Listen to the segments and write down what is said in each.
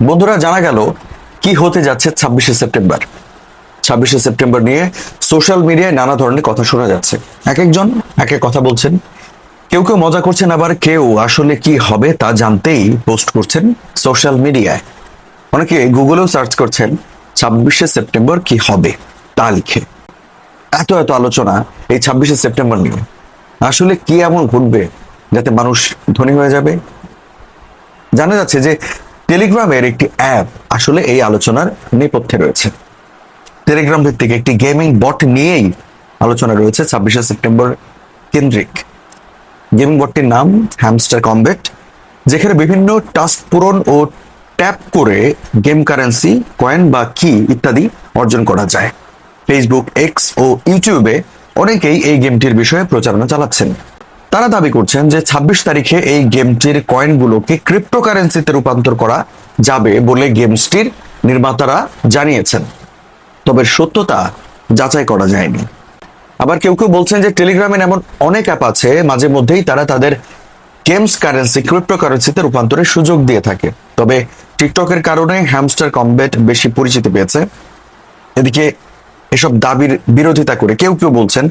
বন্ধুরা, জানা গেল কি হতে যাচ্ছে ছাব্বিশে সেপ্টেম্বর। ছাব্বিশে সেপ্টেম্বর নিয়ে সোশ্যাল মিডিয়ায় নানা ধরনের কথা শোনা যাচ্ছে। এক একজন এক এক কথা বলছেন। কেউ কেউ মজা করছেন, আবার কেউ আসলে কি হবে তা জানতেই পোস্ট করছেন সোশ্যাল মিডিয়ায়। অনেকে গুগলেও সার্চ করছেন, ছাব্বিশে সেপ্টেম্বর কি হবে তা লিখে। এত এত আলোচনা এই ছাব্বিশে সেপ্টেম্বর নিয়ে। আসলে কি এমন ঘটবে যাতে মানুষ ধনী হয়ে যাবে? জানা যাচ্ছে যে টেলিগ্রামের একটি অ্যাপ আসলে এই আলোচনার নেপথ্যে রয়েছে। টেলিগ্রাম ভিত্তিক একটি গেমিং বট নিয়েই আলোচনা রয়েছে ছাব্বিশে সেপ্টেম্বর কেন্দ্রিক। গেমিং বটটির নাম হ্যামস্টার কমবেট যেখানে বিভিন্ন টাস্ক পূরণ ও ট্যাপ করে গেম কারেন্সি, কয়েন বা কি ইত্যাদি অর্জন করা যায়। ফেসবুক এক্স ও ইউটিউবে অনেকেই এই গেমটির বিষয়ে প্রচারণা চালাচ্ছেন। তারা দাবি করছেন যে ২৬ তারিখে এই গেমটির কয়েনগুলোকে ক্রিপ্টোকারেন্সিতে রূপান্তর করা যাবে বলে গেমসটির নির্মাতারা জানিয়েছেন। তবে সত্যতা যাচাই করা যায়নি। আবার কেউ কেউ বলছেন যে টেলিগ্রামে এমন অনেক অ্যাপ আছে, মাঝে মধ্যেই তারা তাদের গেমস কারেন্সি ক্রিপ্টো কারেন্সিতে রূপান্তরের সুযোগ দিয়ে থাকে। তবে টিকটকের কারণে হ্যামস্টার কমবেট বেশি পরিচিতি পেয়েছে। এদিকে এসব দাবির বিরোধিতা করে কেউ কেউ বলছেন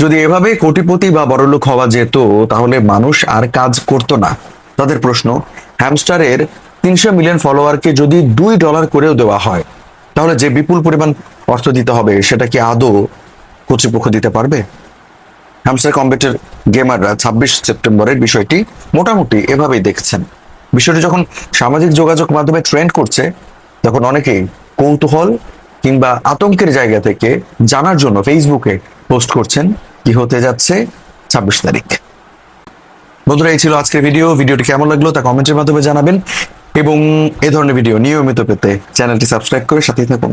যদি এভাবে কোটিপতি বা বড়লোক হওয়া যেত, তাহলে মানুষ আর কাজ করতো না। তাদের প্রশ্ন, হ্যামস্টারের তিনশো মিলিয়ন ফলোয়ারকে যদি দুই ডলার করেও দেওয়া হয়, তাহলে যে বিপুল পরিমাণ অর্থ দিতে হবে, সেটা কি আদৌ কর্তৃপক্ষ দিতে পারবে? হ্যামস্টার কম্বেটের গেমাররা ছাব্বিশ সেপ্টেম্বরের বিষয়টি মোটামুটি এভাবেই দেখছেন। বিষয়টি যখন সামাজিক যোগাযোগ মাধ্যমে ট্রেন্ড করছে, তখন অনেকেই কৌতূহল কিংবা আতঙ্কের জায়গা থেকে জানার জন্য ফেসবুকে পোস্ট করছেন। কি হতে যাচ্ছে? ছাব্বিশ তারিখ। বন্ধুরা, এই ছিল আজকের ভিডিও ভিডিওটি কেমন লাগল তা কমেন্টের মাধ্যমে জানাবেন। এবং এ ধরনের ভিডিও নিয়মিত পেতে চ্যানেলটি সাবস্ক্রাইব করে সাথেই থাকুন।